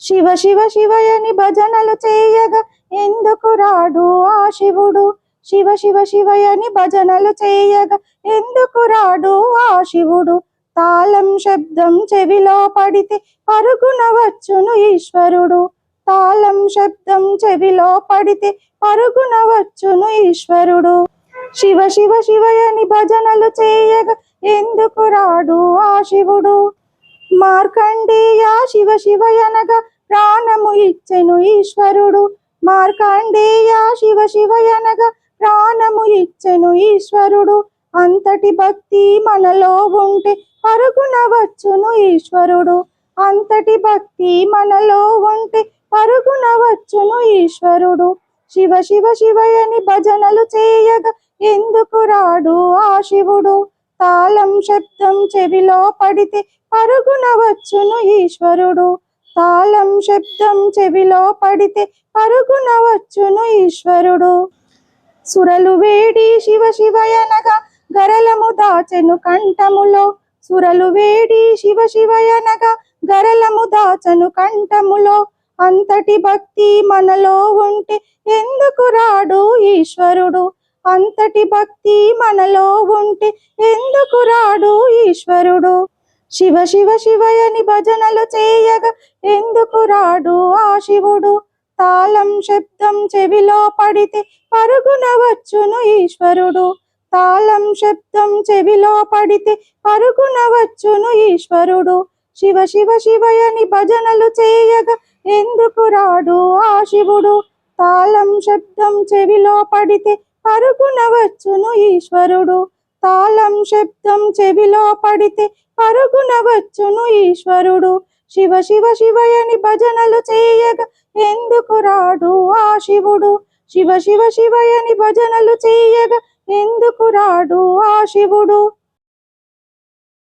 శివ శివ శివయని భజనలు చేయగా. ఎందుకు రాడు ఆ శివుడు? శివ శివ శివయని భజనలు చేయగా. ఎందుకు రాడు ఆ శివుడు? తాళం శబ్దం చెవిలో పడితే పరుగున వచ్చును ఈశ్వరుడు. తాళం శబ్దం చెవిలో పడితే పరుగున వచ్చును ఈశ్వరుడు. శివ శివ శివయని భజనలు చేయగా. ఎందుకు రాడు ఆ శివుడు? మార్కండేయ శివ శివ అనగా ప్రాణము ఇచ్చెను ఈశ్వరుడు. మార్కండేయ శివ శివ అనగా ప్రాణము ఇచ్చెను ఈశ్వరుడు. అంతటి భక్తి మనలో ఉంటే పరుగున వచ్చును ఈశ్వరుడు. అంతటి భక్తి మనలో ఉంటే పరుగున వచ్చును ఈశ్వరుడు. శివ శివ శివయని భజనలు చేయగా ఎందుకు రాడు ఆ శివుడు? తాళం శబ్దం చెవిలో పడితే పరుగున వచ్చును ఈశ్వరుడు. తాళం శబ్దం చెవిలో పడితే పరుగున వచ్చును ఈశ్వరుడు. సురలు వేడి శివ శివయనగా గరలము దాచెను కంఠములో. సురలు వేడి శివ శివయనగా గరలము దాచను కంఠములో. అంతటి భక్తి మనలో ఉంటే ఎందుకు రాడు ఈశ్వరుడు? అంతటి భక్తి మనలో ఉంటే ఎందుకు రాడు ఈశ్వరుడు? శివ శివ శివయని భజనలు చేయగా ఎందుకు రాడు ఆ శివుడు? తాళం శబ్దం చెవిలో పడితే పరుగున వచ్చును ఈశ్వరుడు. తాళం శబ్దం చెవిలో పడితే పరుగున వచ్చును ఈశ్వరుడు. శివ శివ శివయని భజనలు చేయగా ఎందుకు రాడు ఆ శివుడు? తాళం శబ్దం చెవిలో పడితే అరుగునవచ్చును ఈశ్వరుడు. తాళం శబ్దం చెవిలో పడితే అరుగునవచ్చును ఈశ్వరుడు. శివ శివ శివయని భజనలు చేయగా ఎందుకు రాడు ఆ శివుడు? శివ శివ శివయని భజనలు చేయగా ఎందుకు రాడు ఆ శివుడు?